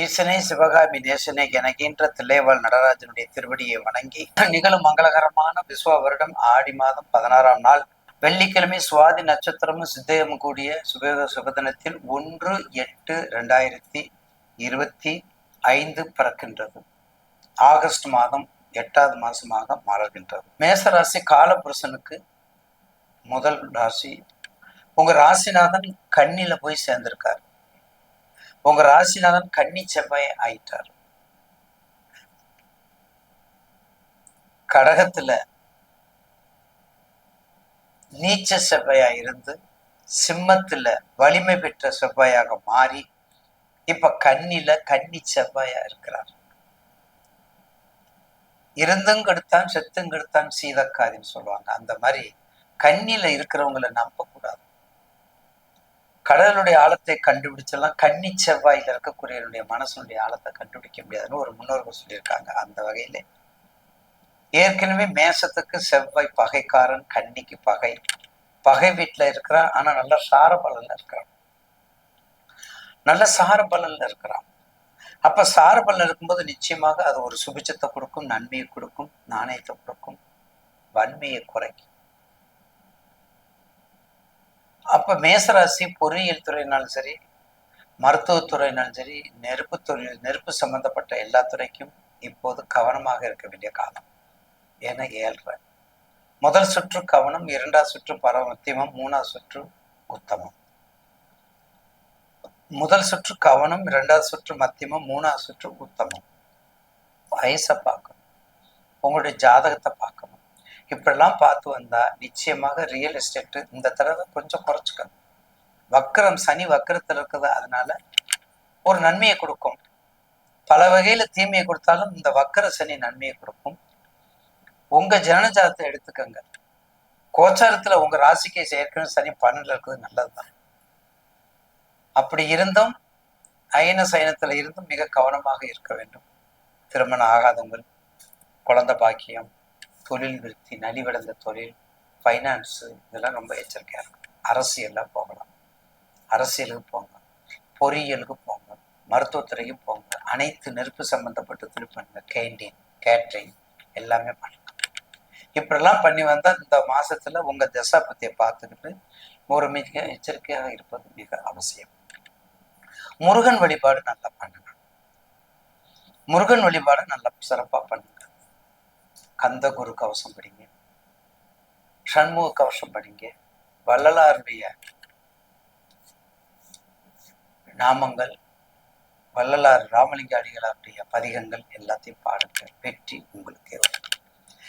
ஈசனே சிவகாமி தேசனே எனக்கின்ற தில்லைவாழ் நடராஜனுடைய திருவடியை வணங்கி நிகழும் மங்களகரமான விஸ்வ வருடம் ஆடி மாதம் பதினாறாம் நாள். வெள்ளிக்கிழமை சுவாதி நட்சத்திரமும் சித்தயமும் கூடிய சுபயோக சுபதினத்தில் ஒன்று எட்டு ரெண்டாயிரத்தி இருபத்தி ஐந்து பிறக்கின்றது. ஆகஸ்ட் மாதம் எட்டாவது மாசமாக மாறுகின்றது. மேசராசி காலபுருஷனுக்கு முதல் ராசி. உங்க ராசிநாதன் கண்ணில போய் சேர்ந்திருக்காரு. உங்க ராசிநாதன் கன்னி செவ்வாய் ஆயிட்டார். கடகத்துல நீச்ச செவ்வாயா இருந்து சிம்மத்துல வலிமை பெற்ற செவ்வாயாக மாறி இப்ப கண்ணில கன்னி செவ்வாயா இருக்கிறார். இருந்தும் கெடுத்தான் செத்தும் கெடுத்தான் சீதக்காதின்னு சொல்லுவாங்க. அந்த மாதிரி கண்ணில இருக்கிறவங்களை நம்ப கூடாது கடலுடைய ஆழத்தை கண்டுபிடிச்செல்லாம் கன்னி செவ்வாயில இருக்கக்கூடியவனுடைய மனசனுடைய ஆழத்தை கண்டுபிடிக்க முடியாதுன்னு ஒரு முன்னோர்கள் சொல்லியிருக்காங்க அந்த வகையில. ஏற்கனவே மேசத்துக்கு செவ்வாய் பகைக்காரன் கன்னிக்கு பகை. பகை வீட்டுல இருக்கிறான் ஆனா நல்ல சாரபலன்ல இருக்கிறான். நல்ல சாரபலன்ல இருக்கிறான். அப்ப சாரபலன் இருக்கும்போது நிச்சயமாக அது ஒரு சுபிச்சத்தை கொடுக்கும் நன்மையை கொடுக்கும் நாணயத்தை கொடுக்கும் வன்மையை குறைக்கும். அப்போ மேசராசி பொறியியல் துறையினாலும் சரி மருத்துவத்துறையினாலும் சரி நெருப்பு துறை நெருப்பு சம்பந்தப்பட்ட எல்லா துறைக்கும் இப்போது கவனமாக இருக்க வேண்டிய காலம். என ஏழ்ற முதல் சுற்று கவனம் இரண்டாவது சுற்று பரமத்தியமம் மூணாவது சுற்று உத்தமம். முதல் சுற்று கவனம் இரண்டாவது சுற்று மத்தியமம் மூணாவது சுற்று உத்தமம். வயசை பார்க்கணும். உங்களுடைய ஜாதகத்தை பார்க்கணும். இப்படிலாம் பார்த்து வந்தா நிச்சயமாக ரியல் எஸ்டேட் இந்த தடவை கொஞ்சம் குறைச்சிக்கணும் வக்கரம் சனி வக்கரத்தில் இருக்குது அதனால ஒரு நன்மையை கொடுக்கும். பல வகையில தீமையை கொடுத்தாலும் இந்த வக்கர சனி நன்மையை கொடுக்கும். உங்க ஜனஜாதத்தை எடுத்துக்கங்க. கோச்சாரத்துல உங்க ராசிக்கு சேர்க்கணும் சனி பன்னெண்டுல இருக்கிறது நல்லதுதான். அப்படி இருந்தும் அயன சயனத்துல இருந்தும் மிக கவனமாக இருக்க வேண்டும். திருமணம் ஆகாதவங்கள் குழந்தை பாக்கியம் தொழில் விருத்தி நலிவடைந்த தொழில் ஃபைனான்ஸு இதெல்லாம் ரொம்ப எச்சரிக்கையாக இருக்கும். அரசியலில் போகலாம். அரசியலுக்கு போங்க. பொறியியலுக்கு போங்க. மருத்துவத்துறைக்கு போங்க. அனைத்து நெருப்பு சம்மந்தப்பட்ட தொழில் பண்ணுங்க கேண்டீன் கேட்ரிங் எல்லாமே பண்ணலாம். இப்படிலாம் பண்ணி வந்தால் இந்த மாசத்துல உங்க தசாபத்தியை பார்த்துக்கிட்டு ஒரு மிக எச்சரிக்கையாக இருப்பது மிக அவசியம். முருகன் வழிபாடு நல்லா பண்ணுங்க முருகன் வழிபாடு நல்லா சிறப்பா பண்ணுங்க கந்த குரு கவசம் படிங்க சண்முக கவசம் படிங்க வள்ளலாருடைய நாமங்கள் வள்ளலார் ராமலிங்க அடிகளாருடைய பதிகங்கள் எல்லாத்தையும் பாடுங்க. வெற்றி உங்களுக்கு வரும்